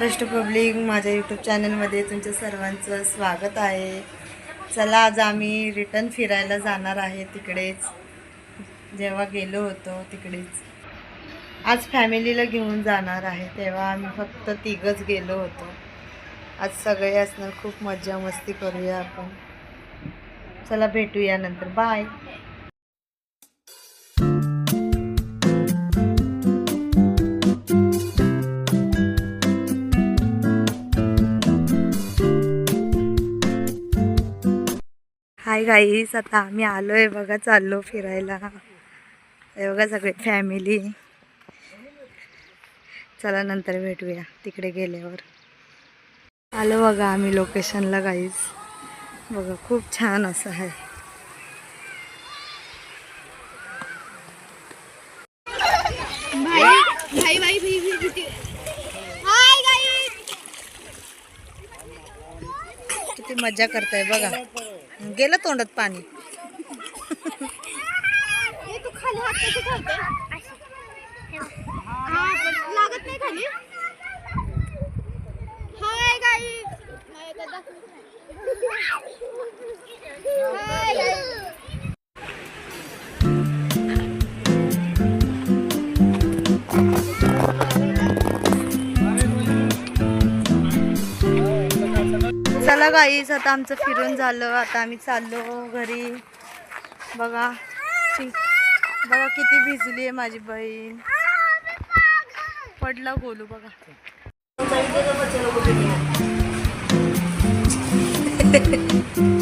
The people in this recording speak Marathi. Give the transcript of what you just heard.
महाराष्ट्र पब्लिक माझ्या यूट्यूब चॅनलमध्ये तुमच्या सर्वांचं स्वागत आहे. चला आज आम्ही रिटर्न फिरायला जाणार आहे तिकडेच. जेव्हा गेलो होतो तिकडेच. आज फॅमिलीला घेऊन जाणार आहे तेव्हा आम्ही फक्त तिघंच गेलो होतो. आज सगळे असणार खूप मजा मस्ती करूया आपण. चला भेटूया नंतर. बाय हाय गाईस आता आम्ही आलो आहे बघा चाललो फिरायला. बघा सगळे फॅमिली चला नंतर भेटूया तिकडे गेल्यावर. आलो बघा आम्ही लोकेशनला गाईस. बघा खूप छान असं आहे. भाई भाई भाई भाई हाय गाईस किती मजा करताय बघा. गेलं तोंडात पाणी. हे चला गाईस आता आमचं फिरून झालं. आता आम्ही चाललो घरी. बघा. बघा किती भिजली आहे माझी बहीण. पडला गोलू बघा.